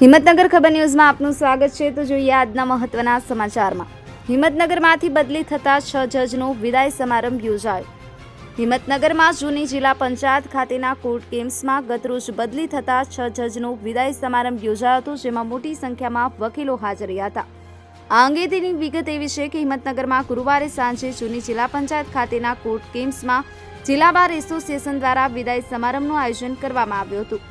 હિંમતનગર ખબર ન્યૂઝમાં આપનું સ્વાગત છે. તો જોઈએ આજના મહત્વના સમાચારમાં. હિંમતનગરમાંથી બદલી થતા છ જજનો વિદાય સમારંભ યોજાયો. હિંમતનગરમાં જૂની જિલ્લા પંચાયત ખાતેના કોર્ટ કેમ્સમાં ગતરોજ બદલી થતા છ જજનો વિદાય સમારંભ યોજાયો હતો, જેમાં મોટી સંખ્યામાં વકીલો હાજર રહ્યા હતા. આ અંગે તેની વિગત એવી છે કે હિંમતનગરમાં ગુરુવારે સાંજે જૂની જિલ્લા પંચાયત ખાતેના કોર્ટ કેમ્સમાં જિલ્લા બાર એસોસિએશન દ્વારા વિદાય સમારંભનું આયોજન કરવામાં આવ્યું હતું.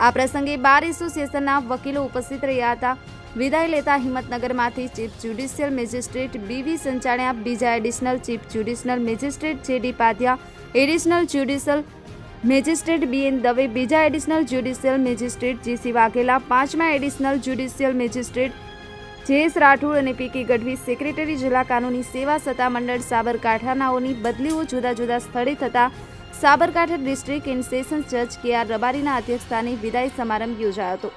આ પ્રસંગે બાર એસોસિએશનના વકીલો ઉપસ્થિત રહ્યા હતા. વિદાય લેતા હિંમતનગરમાંથી chief judicial magistrate B V Sanchaniya, બીજા additional chief judicial magistrate J D Padhya additional judicial magistrate B N Dave, બીજા additional judicial magistrate G C Vaghela, પાંચમા additional judicial magistrate J S Rathod અને P K Gadhvi, secretary જિલ્લા કાનૂની સેવા સત્તામંડળ સાબરકાંઠાનાઓની બદલીઓ જુદા જુદા સ્થળે થતા સાબરકાંઠા ડિસ્ટ્રિક્ટ એન્ડ સેશન્સ જજ કે આર રબારીના અધ્યક્ષસ્થાને વિદાય સમારંભ યોજાયો હતો.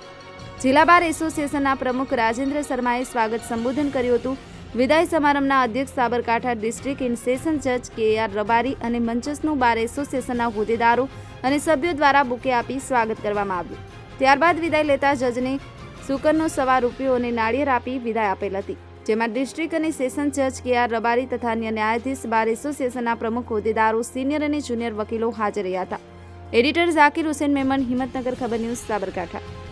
જિલ્લા બાર એસોસિએશનના પ્રમુખ રાજેન્દ્ર શર્માએ સ્વાગત સંબોધન કર્યું હતું. વિદાય સમારંભના અધ્યક્ષ સાબરકાંઠા ડિસ્ટ્રિક્ટ એન્ડ સેશન જજ કે આર રબારી અને મંચસનું બાર એસોસિએશનના હોદ્દેદારો અને સભ્યો દ્વારા બુકે આપી સ્વાગત કરવામાં આવ્યું. ત્યારબાદ વિદાય લેતા જજને સુકનનો સવા રૂપિયો અને નાળિયેર આપી વિદાય આપેલ હતી. જેમાં ડિસ્ટ્રિક્ટ અને સેશન જજ કે આર રબારી તથા અન્ય ન્યાયાધીશ બાર એસોસિએશનના પ્રમુખ હોદ્દેદારો, સિનિયર અને જુનિયર વકીલો હાજર રહ્યા હતા. Editor Zakir Hussain, Memon, Himmatnagar, Khabar news, Sabarkantha.